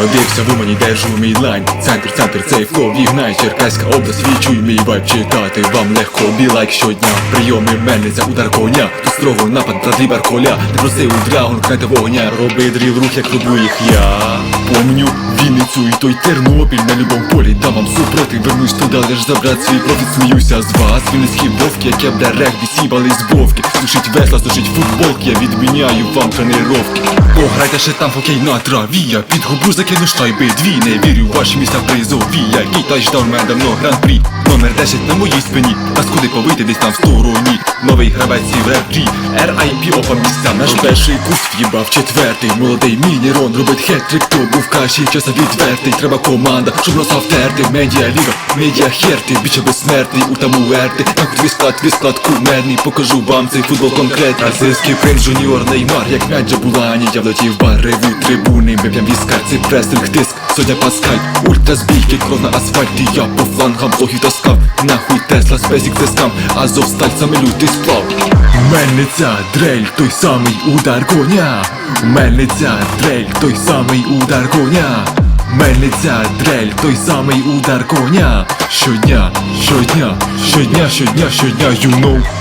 Родився в Умані, держу мій лайн Центр, центр, цей флоу, вігнай Черкаська область, відчуй мій вайб читати Вам легко, білайк щодня. Прийоми мельниця, удар коня строго напад та дрібар коля Ти просив у драгон, кнете вогня Роби дрів рух, як роблю їх я. Помню Вінницю і той Тернопіль На любом полі. Дам вам супротив Вернусь туди, лиш забрати свій профіт. Сміюся з вас, вінницькі вовки Як я бля регбі, сібали з бовки. Сушить весла, сушить футболки Я відміняю вам тренировки. Пограйте ще там хокей на траві Я під губу закину шайби дві. Не вірю в ваші місця призові Я і тачдаун мене давно гран-прі Номер 10 на моїй спині. А скуди повити десь там в стороні. Новий гравець і в реп-3 RIP опа місця Наш перший курс в'їбав четвертий Молодий мінірон робить хет-трик То був каші, часа відвертий. Треба команда, щоб носа втерти. Медіа ліга, медіа херти. Біче безсмертний, у таму ерти Так твій склад, твій склад кумедний. Покажу вам цей футбол конкретний Азерський принц, жуніор, неймар. Як м'яч Джабулані, я влетів бареві трибуни. Ми п'ям віскар, це пресинг, тиск. Сьогодні Паскаль, ультразбійки, кров на асфальті. Я по флангам лохів таскав. Нахуй Тесла, спесік це скам Азовсталь, саме лютий сплав Мельниця, дрель, той самий удар коня. Мельниця, дрель, той самий удар коня. Мельниця, дрель, той самий удар коня. Щодня, щодня, щодня, щодня, щодня, you know